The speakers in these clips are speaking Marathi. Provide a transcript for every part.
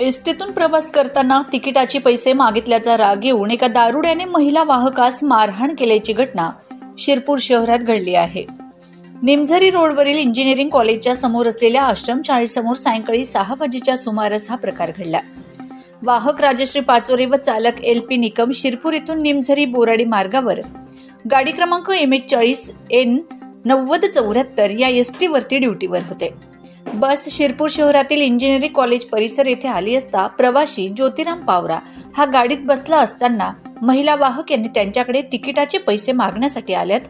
एसटीतून प्रवास करताना तिकिटाचे पैसे मागितल्याचा राग येऊन एका दारुड्याने महिला वाहकास मारहाण केल्याची घटना शिरपूर शहरात घडली आहे. निमझरी रोडवरील इंजिनिअरिंग कॉलेजच्या समोर असलेल्या आश्रम शाळेसमोर सायंकाळी सहा वाजेच्या सुमारास हा प्रकार घडला. वाहक राजश्री पाचोरे व चालक एल पी निकम शिरपूर येथून निमझरी बोराडी मार्गावर गाडी क्रमांक एम एच चाळीस एन नव्वद चौऱ्याहत्तर या एस टीवरती ड्युटीवर होते. बस शिरपूर शहरातील इंजिनिअरिंग कॉलेज परिसर येथे आली असता प्रवाशी ज्योतिराम पावरा हा गाडीत बसला असताना महिला वाहक यांनी त्यांच्याकडे तिकिटाचे पैसे मागण्यासाठी आल्यात.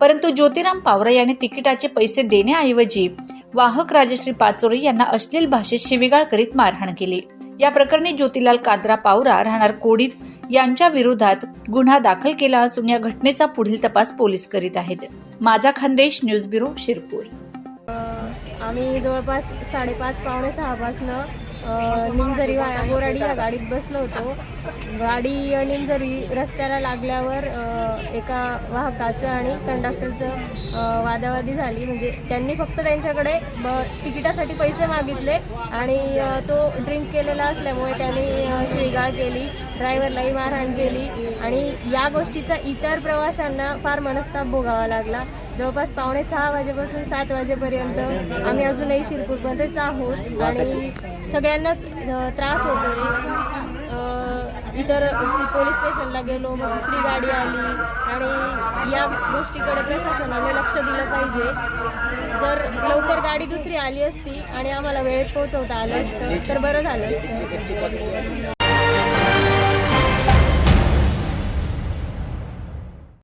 परंतु ज्योतिराम पावरा यांनी तिकिटाचे पैसे देण्याऐवजी वाहक राजश्री पाचोरे यांना अश्लील भाषेत शिविगाळ करीत मारहाण केली. या प्रकरणी ज्योतिलाल काद्रा पावरा राहणार कोडीत यांच्या विरोधात गुन्हा दाखल केला असून या घटनेचा पुढील तपास पोलीस करीत आहेत. माझा खानदेश न्यूज ब्युरो शिरपूर. आम्ही जवळपास साडेपाच पावणे सहापासनं निमझरी वा बोराडी या गाडीत बसलो होतो. गाडी अ, निमझरी रस्त्याला लागल्यावर एका वाहकाचं आणि कंडक्टरचं वादावादी झाली. म्हणजे त्यांनी फक्त त्यांच्याकडे ब तिकिटासाठी पैसे मागितले आणि तो ड्रिंक केलेला असल्यामुळे त्यांनी शिळगाळ केली ड्रायव्हरलाही मारहाण केली. आणि या गोष्टीचा इतर प्रवाशांना फार मनस्ताप भोगावा लागला. जवळपास पावणे सहा वाजेपासून सात वाजेपर्यंत आम्ही अजूनही शिरपूरमध्येच आहोत आणि सगळ्यांनाच त्रास होतोय. इतर पोलीस स्टेशनला गेलो मग दुसरी गाडी आली आणि या गोष्टीकडे प्रशासनाने लक्ष दिलं पाहिजे. जर लवकर गाडी दुसरी आली असती आणि आम्हाला वेळेत पोहोचवता आलं असतं तर बरं झालं असतं.